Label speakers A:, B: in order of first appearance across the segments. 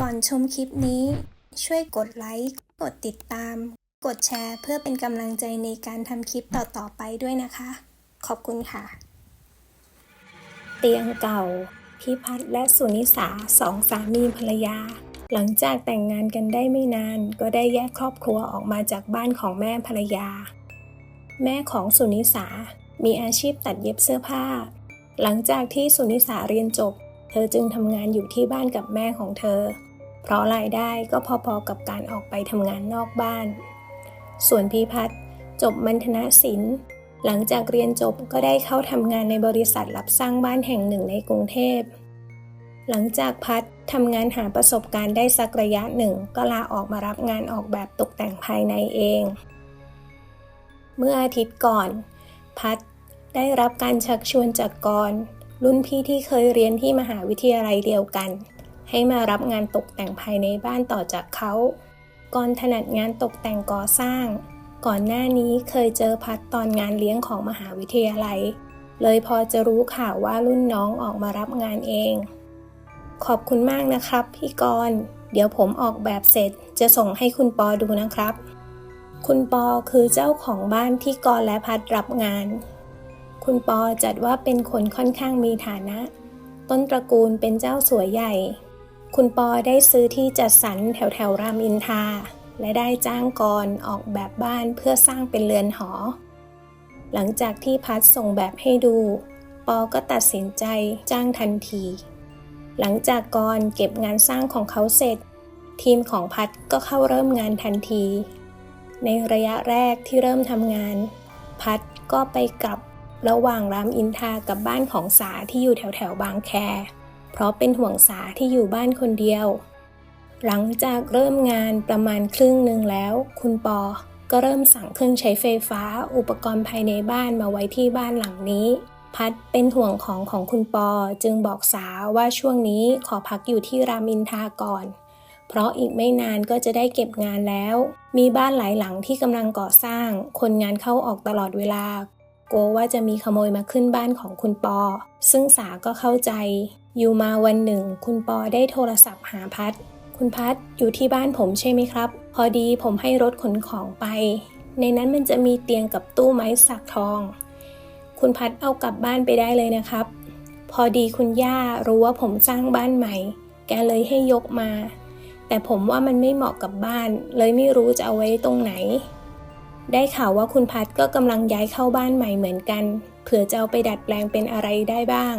A: ก่อนชมคลิปนี้ ช่วยกดไลค์ กดติดตาม กดแชร์เพื่อเป็นกำลังใจในการทำคลิปต่อๆไปด้วยนะคะ ขอบคุณค่ะ เตียงเก่าพี่พัฒน์และสุนิสาสองสามีภรรยา หลังจากแต่งงานกันได้ไม่นาน ก็ได้แยกครอบครัวออกมาจากบ้านของแม่ภรรยา แม่ของสุนิสามีอาชีพตัดเย็บเสื้อผ้า หลังจากที่สุนิสาเรียนจบ เธอจึงทำงานอยู่ที่บ้านกับแม่ของเธอ เพราะรายได้ก็พอๆกับการออกไปทำงานนอกบ้าน ส่วนพี่พัฒน์จบมัณฑนศิลป์ หลังจากเรียนจบก็ได้เข้าทำงานในบริษัทรับสร้างบ้านแห่งหนึ่งในกรุงเทพ หลังจากพัฒน์ทำงานหาประสบการณ์ได้สักระยะหนึ่ง ก็ลาออกมารับงานออกแบบตกแต่งภายในเอง เมื่ออาทิตย์ก่อน พัฒน์ได้รับการชักชวนจากกร รุ่นพี่ที่เคยเรียนที่มหาวิทยาลัยเดียวกัน ให้มารับงานตกแต่งภายในบ้านต่อจากเขากรถนัดงานตกแต่งก่อสร้าง ก่อนหน้านี้เคยเจอพัดตอนงานเลี้ยงของมหาวิทยาลัย เลยพอจะรู้ข่าวว่ารุ่นน้องออกมารับงานเอง ขอบคุณมากนะครับพี่กรณ์เดี๋ยวผมออกแบบเสร็จจะส่งให้คุณปอดูนะครับ คุณปอคือเจ้าของบ้านที่กรณ์และพัดรับงาน คุณปอจัดว่าเป็นคนค่อนข้างมีฐานะ ต้นตระกูลเป็นเจ้าสัวใหญ่ คุณปอได้ซื้อที่จัดสรรแถวแถวรามอินทราและได้จ้างกรออกแบบบ้านเพื่อสร้างเป็นเรือนหอ หลังจากที่พัดส่งแบบให้ดู ปอก็ตัดสินใจจ้างทันที หลังจากกรเก็บงานสร้างของเขาเสร็จ ทีมของพัดก็เข้าเริ่มงานทันที ในระยะแรกที่เริ่มทำงาน พัดก็ไปกลับ ระหว่างรามอินทากับบ้านของสาที่อยู่แถวแถวบางแค เพราะเป็นห่วงสาที่อยู่บ้านคนเดียว หลังจากเริ่มงานประมาณครึ่งหนึ่งแล้ว คุณปอ ก็เริ่มสั่งเครื่องใช้ไฟฟ้า อุปกรณ์ภายในบ้านมาไว้ที่บ้านหลังนี้ พัดเป็นห่วงของของคุณปอจึงบอกสาว่าช่วงนี้ขอพักอยู่ที่รามอินทาก่อนเพราะอีกไม่นานก็จะได้เก็บงานแล้ว มีบ้านหลายหลังที่กำลังก่อสร้าง คนงานเข้าออกตลอดเวลา กลัวว่าจะมีขโมยมาขึ้นบ้านของคุณปอ ซึ่งสาก็เข้าใจ อยู่มาวันหนึ่ง คุณปอได้โทรศัพท์หาพัด คุณพัดอยู่ที่บ้านผมใช่ไหมครับ พอดีผมให้รถขนของไป ในนั้นมันจะมีเตียงกับตู้ไม้สักทอง คุณพัดเอากลับบ้านไปได้เลยนะครับ พอดีคุณย่ารู้ว่าผมสร้างบ้านใหม่ แกเลยให้ยกมา แต่ผมว่ามันไม่เหมาะกับบ้าน เลยไม่รู้จะเอาไว้ตรงไหน ได้ข่าวว่าคุณพัดก็กำลังย้ายเข้าบ้านใหม่เหมือนกัน เผื่อจะเอาไปดัดแปลงเป็นอะไรได้บ้าง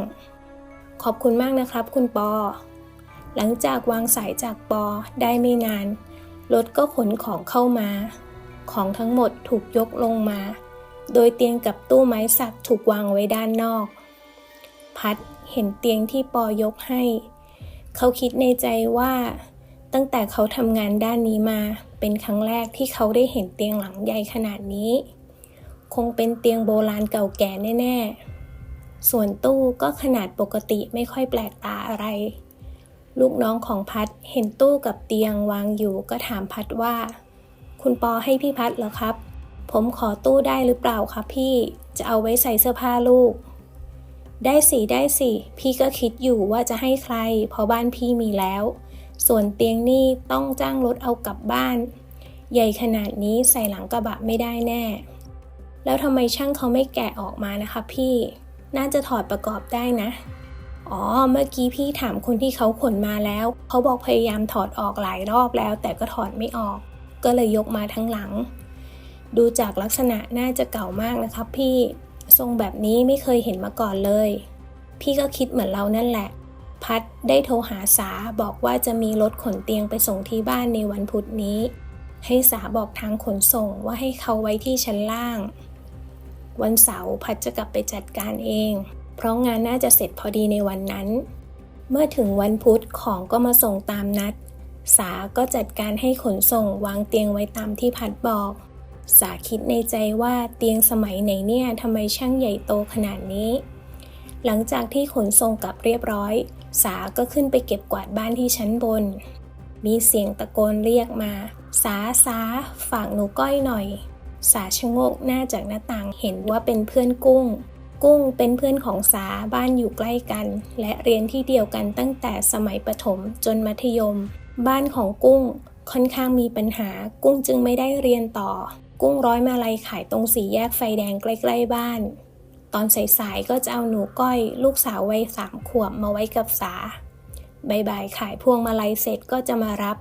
A: ขอบคุณมากนะครับคุณปอ หลังจากวางสายจากปอได้ไม่นาน รถก็ขนของเข้ามา ของทั้งหมดถูกยกลงมา โดยเตียงกับตู้ไม้สักถูกวางไว้ด้านนอก พัดเห็นเตียงที่ปอยกให้ เขาคิดในใจว่า ตั้งแต่เขาทำงานด้านนี้มา เป็นครั้งแรกที่เขาได้เห็นเตียงหลังใหญ่ขนาดนี้ คงเป็นเตียงโบราณเก่าแก่แน่ ๆ ส่วนตู้ก็ขนาดปกติไม่ค่อยแปลกตาอะไร ลูกน้องของพัดเห็นตู้กับเตียงวางอยู่ก็ถามพัดว่า คุณปอให้พี่พัดเหรอครับ ผมขอตู้ได้หรือเปล่าครับพี่ จะเอาไว้ใส่เสื้อผ้าลูก ได้สิได้สิ พี่ก็คิดอยู่ว่าจะให้ใคร เพราะบ้านพี่มีแล้ว ส่วนเตียงนี่ต้องจ้างรถเอากลับบ้าน ใหญ่ขนาดนี้ใส่หลังกระบะไม่ได้แน่ แล้วทำไมช่างเขาไม่แกะออกมานะคะพี่ น่าจะถอดประกอบได้นะ อ๋อ เมื่อกี้พี่ถามคนที่เขาขนมาแล้ว เขาบอกพยายามถอดออกหลายรอบแล้ว แต่ก็ถอดไม่ออก ก็เลยยกมาทั้งหลัง ดูจากลักษณะน่าจะเก่ามากนะครับพี่ ทรงแบบนี้ไม่เคยเห็นมาก่อนเลย พี่ก็คิดเหมือนเรานั่นแหละ พัดได้โทรหาสาบอกว่าจะมีรถขนเตียงไปส่งที่บ้านในวันพุธนี้ ให้สาบอกทางขนส่งว่าให้เขาไว้ที่ชั้นล่าง วันเสาร์พัดจะกลับไปจัดการเอง เพราะงานน่าจะเสร็จพอดีในวันนั้น เมื่อถึงวันพุธของก็มาส่งตามนัด สาก็จัดการให้ขนส่งวางเตียงไว้ตามที่พัดบอกสาคิดในใจว่าเตียงสมัยไหนเนี่ยทำไมช่างใหญ่โตขนาดนี้ หลังจากที่ขนส่งกลับเรียบร้อย สาก็ขึ้นไปเก็บกวาดบ้านที่ชั้นบน มีเสียงตะโกนเรียกมา สาสาฝากหนูก้อยหน่อย สาชะโงกหน้าจากหน้าต่างเห็นว่าเป็นเพื่อนกุ้ง กุ้งเป็นเพื่อนของสาบ้านอยู่ใกล้กัน และเรียนที่เดียวกันตั้งแต่สมัยประถมจนมัธยม บ้านของกุ้งค่อนข้างมีปัญหา กุ้งจึงไม่ได้เรียนต่อ กุ้งร้อยมาลัยขายตรงสี่แยกไฟแดงใกล้ ๆ บ้าน ตอนสายๆก็จะเอาหนูก้อยลูกสาววัยสามขวบมาไว้กับสาบ่ายๆขายพวงมาลัยเสร็จก็จะมารับ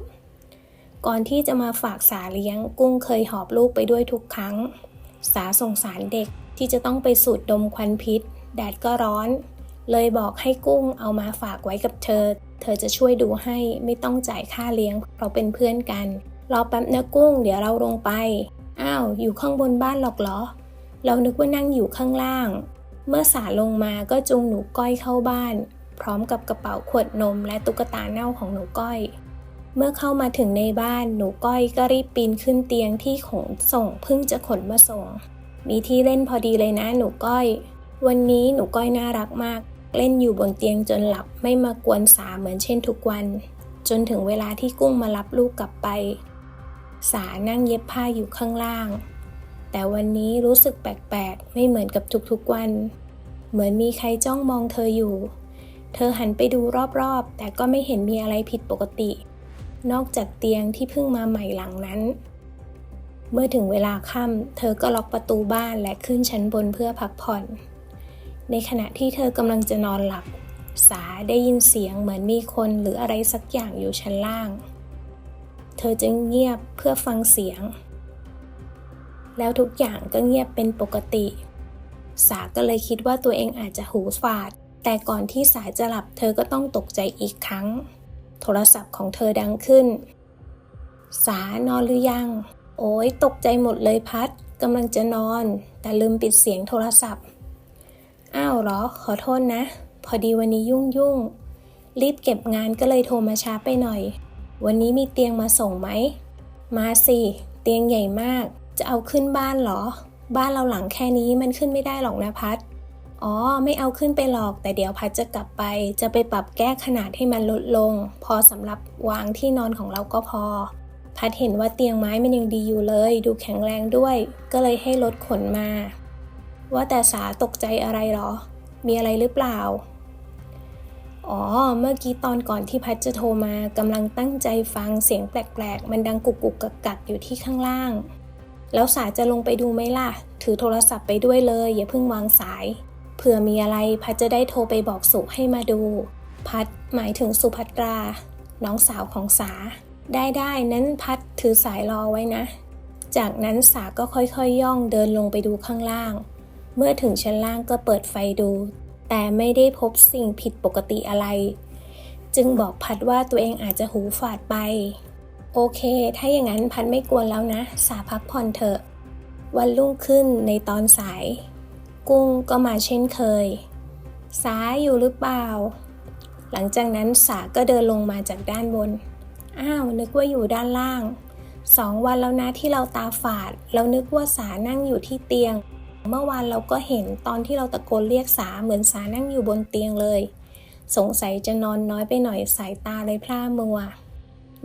A: ก่อนที่จะมาฝากสาเลี้ยง กุ้งเคยหอบลูกไปด้วยทุกครั้ง สาสงสารเด็กที่จะต้องไปสูดดมควันพิษ แดดก็ร้อน เลยบอกให้กุ้งเอามาฝากไว้กับเธอ เธอจะช่วยดูให้ไม่ต้องจ่ายค่าเลี้ยงเพราะเป็นเพื่อนกันรอแป๊บนะกุ้ง เดี๋ยวเราลงไป อ้าว อยู่ข้างบนบ้านหรอกเหรอ เรานึกว่านั่งอยู่ข้างล่าง เมื่อสาลงมาก็จูงหนูก้อยเข้าบ้าน พร้อมกับกระเป๋าขวดนมและตุ๊กตาเน่าของหนูก้อย เมื่อเข้ามาถึงในบ้านหนูก้อยก็รีบปีนขึ้นเตียงที่ขนส่งเพิ่งจะขนมาส่ง มีที่เล่นพอดีเลยนะหนูก้อย วันนี้หนูก้อยน่ารักมาก เล่นอยู่บนเตียงจนหลับไม่มากวนสาเหมือนเช่นทุกวัน จนถึงเวลาที่กุ้งมารับลูกกลับไป สานั่งเย็บผ้าอยู่ข้างล่าง แต่วันนี้รู้สึกแปลกๆ ไม่เหมือนกับทุกๆวัน เหมือนมีใครจ้องมองเธออยู่ เธอหันไปดูรอบๆ แต่ก็ไม่เห็นมีอะไรผิดปกติ นอกจากเตียงที่เพิ่งมาใหม่หลังนั้น เมื่อถึงเวลาค่ำเธอก็ล็อกประตูบ้านและขึ้นชั้นบนเพื่อพักผ่อน ในขณะที่เธอกำลังจะนอนหลับ สาได้ยินเสียงเหมือนมีคนหรืออะไรสักอย่างอยู่ชั้นล่าง เธอจึงเงียบเพื่อฟังเสียง แล้วทุกอย่างก็เงียบเป็นปกติ สาก็เลยคิดว่าตัวเองอาจจะหูฝาด แต่ก่อนที่สาจะหลับเธอก็ต้องตกใจอีกครั้ง โทรศัพท์ของเธอดังขึ้น สานอนหรือยัง โอ้ยตกใจหมดเลยพัดกำลังจะนอน แต่ลืมปิดเสียงโทรศัพท์ อ้าวเหรอ ขอโทษนะ พอดีวันนี้ยุ่งยุ่งรีบเก็บงานก็เลยโทรมาช้าไปหน่อย วันนี้มีเตียงมาส่งไหม มาสิ เตียงใหญ่มาก จะเอาขึ้นบ้านเหรอ บ้านเราหลังแค่นี้มันขึ้นไม่ได้หรอกนะพัด อ๋อ ไม่เอาขึ้นไปหรอก แต่เดี๋ยวพัดจะกลับไป จะไปปรับแก้ขนาดให้มันลดลง พอสำหรับวางที่นอนของเราก็พอ พัดเห็นว่าเตียงไม้มันยังดีอยู่เลย ดูแข็งแรงด้วย ก็เลยให้รถขนมา ว่าแต่สาตกใจอะไรหรอ มีอะไรหรือเปล่าอ๋อ เมื่อกี้ตอนก่อนที่พัดจะโทรมากำลังตั้งใจฟังเสียงแปลกๆ มันดังกุกกุกกักกักอยู่ที่ข้างล่าง แล้วสาจะลงไปดูไหมล่ะ ถือโทรศัพท์ไปด้วยเลย อย่าเพิ่งวางสาย เผื่อมีอะไรพัดจะได้โทรไปบอกสุให้มาดู พัดหมายถึงสุภัตรา น้องสาวของสา ได้ได้นั้นพัดถือสายรอไว้นะ จากนั้นสาก็ค่อยๆยย่องเดินลงไปดูข้างล่าง เมื่อถึงชั้นล่างก็เปิดไฟดู แต่ไม่ได้พบสิ่งผิดปกติอะไร จึงบอกพัดว่าตัวเองอาจจะหูฝาดไป โอเค ถ้าอย่างนั้นพัดไม่กวนแล้วนะ สาพักผ่อนเถอะ วันรุ่งขึ้นในตอนสาย กุ้งก็มาเช่นเคย สาอยู่หรือเปล่า หลังจากนั้นสาก็เดินลงมาจากด้านบน อ้าว นึกว่าอยู่ด้านล่าง สองวันแล้วนะที่เราตาฝาด เรานึกว่าสานั่งอยู่ที่เตียง เมื่อวานเราก็เห็นตอนที่เราตะโกนเรียกสาเหมือนสานั่งอยู่บนเตียงเลย สงสัยจะนอนน้อยไปหน่อยสายตาเลยพร่ามัว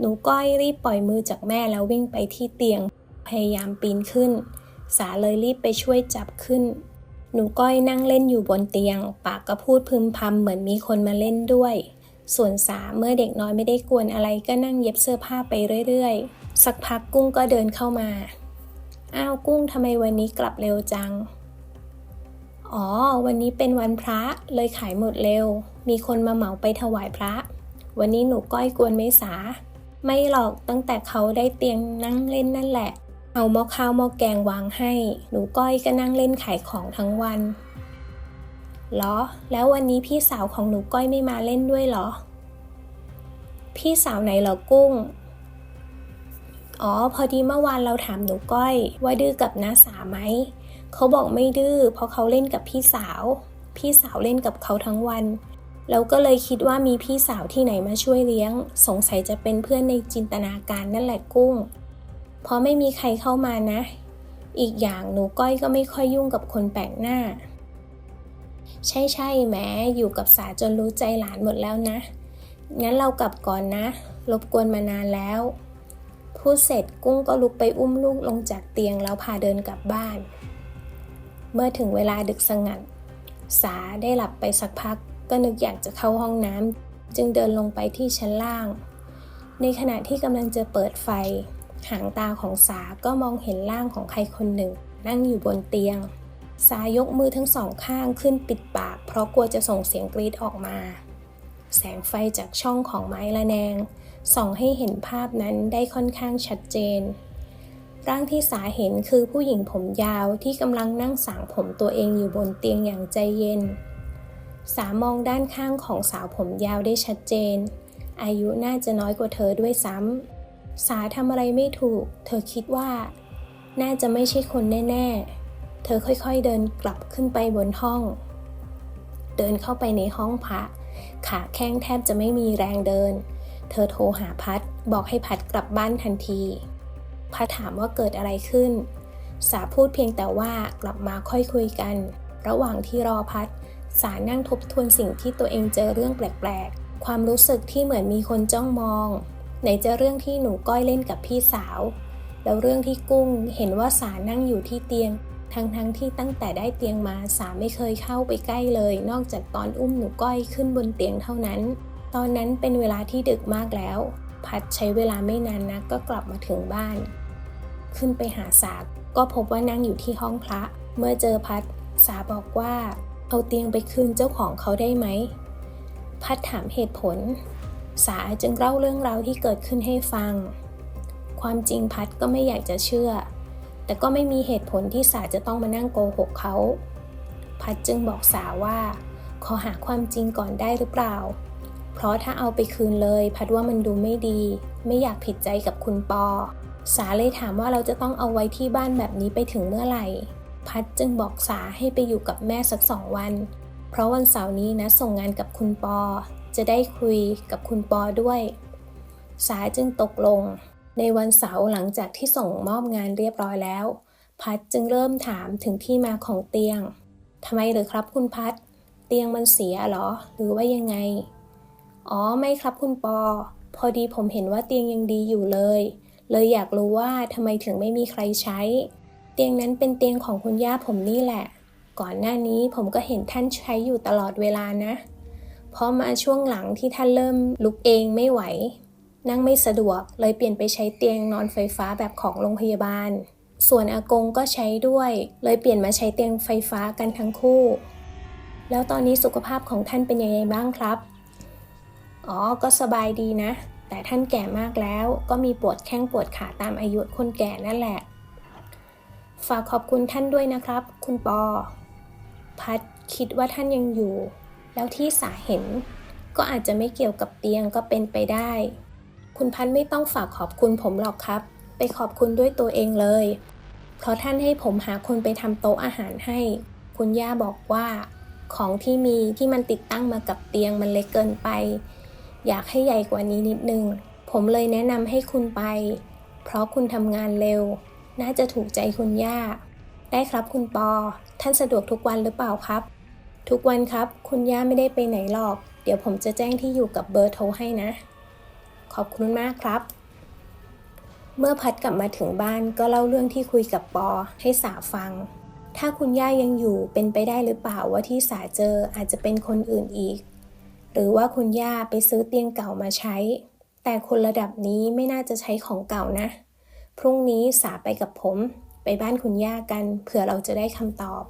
A: หนูก้อยรีบปล่อยมือจากแม่แล้ววิ่งไปที่เตียง พยายามปีนขึ้น สาเลยรีบไปช่วยจับขึ้น หนูก้อยนั่งเล่นอยู่บนเตียง ปากก็พูดพึมพำเหมือนมีคนมาเล่นด้วย ส่วนสาเมื่อเด็กน้อยไม่ได้กวนอะไรก็นั่งเย็บเสื้อผ้าไปเรื่อยๆ สักพักกุ้งก็เดินเข้ามา อ้าวกุ้งทำไมวันนี้กลับเร็วจัง อ๋อ วันนี้เป็นวันพระเลยขายหมดเร็ว มีคนมาเหมาไปถวายพระ วันนี้หนูก้อยกวนไม่สา ไม่หรอกตั้งแต่เขาได้เตียงนั่งเล่นนั่นแหละ เอาหม้อข้าวหม้อแกงวางให้ หนูก้อยก็นั่งเล่นขายของทั้งวันหรอ แล้ววันนี้พี่สาวของหนูก้อยไม่มาเล่นด้วยหรอ พี่สาวไหนเหรอกุ้ง อ๋อ พอดีเมื่อวานเราถามหนูก้อย ว่าดื้อกับน้าสาไหม เขาบอกไม่ดื้อเพราะเขาเล่นกับพี่สาว พี่สาวเล่นกับเขาทั้งวัน แล้วก็เลยคิดว่ามีพี่สาวที่ไหนมาช่วยเลี้ยง สงสัยจะเป็นเพื่อนในจินตนาการนั่นแหละกุ้ง เพราะไม่มีใครเข้ามานะ อีกอย่างหนูก้อยก็ไม่ค่อยยุ่งกับคนแปลกหน้า ใช่ใช่แหมอยู่กับสาจนรู้ใจหลานหมดแล้วนะ งั้นเรากลับก่อนนะ รบกวนมานานแล้วพูดเสร็จกุ้งก็ลุกไปอุ้มลูกลงจากเตียงแล้วพาเดินกลับบ้าน เมื่อถึงเวลาดึกสงัด สาได้หลับไปสักพัก ก็นึกอยากจะเข้าห้องน้ำจึงเดินลงไปที่ชั้นล่าง ในขณะที่กำลังจะเปิดไฟ หางตาของสาก็มองเห็นร่างของใครคนหนึ่ง นั่งอยู่บนเตียง สายกมือทั้งสองข้างขึ้นปิดปาก เพราะกลัวจะส่งเสียงกรีดออกมา แสงไฟจากช่องของไม้ละแนง ส่องให้เห็นภาพนั้นได้ค่อนข้างชัดเจนร่างที่สาเห็นคือผู้หญิงผมยาวที่กำลังนั่งสางผมตัวเองอยู่บนเตียงอย่างใจเย็น สามองด้านข้างของสาวผมยาวได้ชัดเจน อายุน่าจะน้อยกว่าเธอด้วยซ้ำ สาทำอะไรไม่ถูก เธอคิดว่า น่าจะไม่ใช่คนแน่ ๆ เธอค่อยๆเดินกลับขึ้นไปบนห้อง เดินเข้าไปในห้องพระ ขาแข้งแทบจะไม่มีแรงเดิน เธอโทรหาพัดบอกให้พัดกลับบ้านทันที พัดถามว่าเกิดอะไรขึ้น สาพูดเพียงแต่ว่ากลับมาค่อยคุยกัน ระหว่างที่รอพัด สานั่งทบทวนสิ่งที่ตัวเองเจอเรื่องแปลกๆ ความรู้สึกที่เหมือนมีคนจ้องมอง ไหนจะเรื่องที่หนูก้อยเล่นกับพี่สาว แล้วเรื่องที่กุ้งเห็นว่าสานั่งอยู่ที่เตียง ทั้งๆทที่ตั้งแต่ได้เตียงมาสาไม่เคยเข้าไปใกล้เลย นอกจากตอนอุ้มหนูก้อยขึ้นบนเตียงเท่านั้น ตอนนั้นเป็นเวลาที่ดึกมากแล้ว พัดใช้เวลาไม่นานนักก็กลับมาถึงบ้าน ขึ้นไปหาสาก็พบว่านั่งอยู่ที่ห้องพระ เมื่อเจอพัดสาบอกว่า เอาเตียงไปคืนเจ้าของเขาได้ไหม พัดถามเหตุผล สาจึงเล่าเรื่องราวที่เกิดขึ้นให้ฟัง ความจริงพัดก็ไม่อยากจะเชื่อ แต่ก็ไม่มีเหตุผลที่สาจะต้องมานั่งโกหกเขา พัดจึงบอกสาว่า ขอหาความจริงก่อนได้หรือเปล่า เพราะถ้าเอาไปคืนเลย พัดว่ามันดูไม่ดี ไม่อยากผิดใจกับคุณปอ สาเลยถามว่าเราจะต้องเอาไว้ที่บ้านแบบนี้ไปถึงเมื่อไหร่ พัดจึงบอกสาให้ไปอยู่กับแม่สักสองวัน เพราะวันเสาร์นี้นะส่งงานกับคุณปอ จะได้คุยกับคุณปอด้วย สาจึงตกลง ในวันเสาร์หลังจากที่ส่งมอบงานเรียบร้อยแล้ว พัดจึงเริ่มถามถึงที่มาของเตียงทำไมหรือครับคุณพัด เตียงมันเสียหรอ หรือว่ายังไง อ๋อไม่ครับคุณปอ พอดีผมเห็นว่าเตียงยังดีอยู่เลย เลยอยากรู้ว่าทำไมถึงไม่มีใครใช้ ตียงนั้นเป็นเตียงของคุณย่าผมนี่แหละ ก่อนหน้านี้ผมก็เห็นท่านใช้อยู่ตลอดเวลานะเพราะมาช่วงหลังที่ท่านเริ่มลุกเองไม่ไหว นั่งไม่สะดวกเลยเปลี่ยนไปใช้เตียงนอนไฟฟ้าแบบของโรงพยาบาล ส่วนอากงก็ใช้ด้วย เลยเปลี่ยนมาใช้เตียงไฟฟ้ากันทั้งคู่ แล้วตอนนี้สุขภาพของท่านเป็นยังไงบ้างครับ อ๋อ ก็สบายดีนะ แต่ท่านแก่มากแล้วก็มีปวดแข้งปวดขาตามอายุคนแก่นั่นแหละ ฝากขอบคุณท่านด้วยนะครับ คุณปอ พัดคิดว่าท่านยังอยู่ แล้วที่สาเห็น ก็อาจจะไม่เกี่ยวกับเตียงก็เป็นไปได้ คุณพัดไม่ต้องฝากขอบคุณผมหรอกครับ ไปขอบคุณด้วยตัวเองเลย เพราะท่านให้ผมหาคนไปทำโต๊ะอาหารให้ คุณย่าบอกว่า ของที่มีที่มันติดตั้งมากับเตียงมันเล็กเกินไป อยากให้ใหญ่กว่านี้นิดนึง ผมเลยแนะนำให้คุณไป เพราะคุณทำงานเร็ว น่าจะถูกใจคุณย่า ได้ครับคุณปอ ท่านสะดวกทุกวันหรือเปล่าครับ ทุกวันครับ คุณย่าไม่ได้ไปไหนหรอก เดี๋ยวผมจะแจ้งที่อยู่กับเบอร์โทรให้นะ ขอบคุณมากครับ เมื่อพัดกลับมาถึงบ้านก็เล่าเรื่องที่คุยกับปอให้สาฟัง ถ้าคุณย่ายังอยู่เป็นไปได้หรือเปล่าว่าที่สาเจออาจจะเป็นคนอื่นอีก หรือว่าคุณย่าไปซื้อเตียงเก่ามาใช้ แต่คนระดับนี้ไม่น่าจะใช้ของเก่านะ พรุ่งนี้สาไปกับผม ไปบ้านคุณย่ากันเผื่อเราจะได้คำตอบ